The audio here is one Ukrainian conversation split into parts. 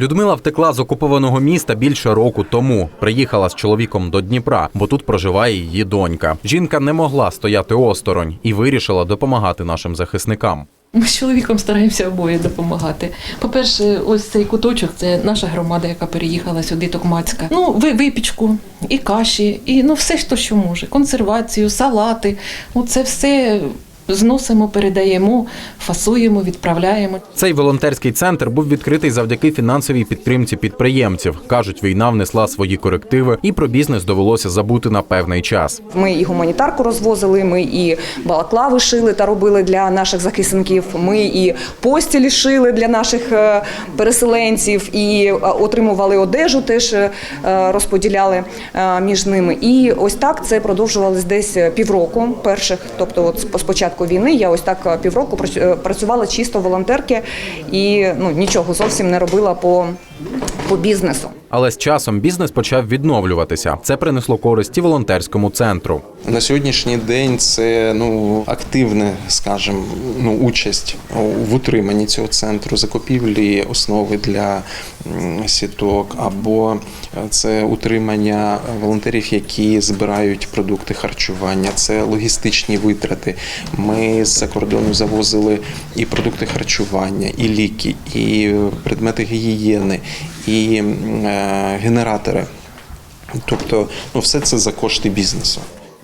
Людмила втекла з окупованого міста більше року тому. Приїхала з чоловіком до Дніпра, бо тут проживає її донька. Жінка не могла стояти осторонь і вирішила допомагати нашим захисникам. Ми з чоловіком стараємося обоє допомагати. По-перше, ось цей куточок це наша громада, яка переїхала сюди, Токмацька. Ну, ви- випічку, і каші, і ну все, що може. Консервацію, салати. Ну, це все зносимо, передаємо, фасуємо, відправляємо. Цей волонтерський центр був відкритий завдяки фінансовій підтримці підприємців. кажуть, війна внесла свої корективи, і про бізнес довелося забути на певний час. Ми і гуманітарку розвозили, ми і балаклави шили та робили для наших захисників. Ми і постілі шили для наших е, переселенців, і е, отримували одежу, теж е, розподіляли між ними. І ось так це продовжувалось десь півроку перших. Тобто, от з початку війни я ось так е, півроку е, працювала чисто волонтерки і ну нічого зовсім не робила по, по бізнесу. Але з часом бізнес почав відновлюватися. Це принесло користі волонтерському центру. На сьогоднішній день це ну активна, скажімо, ну участь в утриманні цього центру, закупівлі основи для сіток, або це утримання волонтерів, які збирають продукти харчування, це логістичні витрати. Ми з-за кордону завозили і продукти харчування, і ліки, і предмети гігієни, і е, генератори. Тобто, ну все це за кошти бізнесу.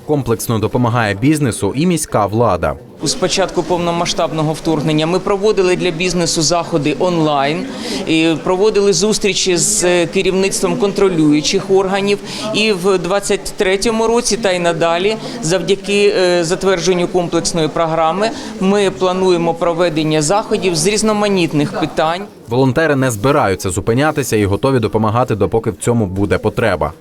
Комплексно допомагає бізнесу і міська влада. З початку повномасштабного вторгнення ми проводили для бізнесу заходи онлайн, і проводили зустрічі з керівництвом контролюючих органів. І в 23-му році та й надалі, завдяки е, затвердженню комплексної програми, ми плануємо проведення заходів з різноманітних питань. Волонтери не збираються зупинятися і готові допомагати, допоки в цьому буде потреба.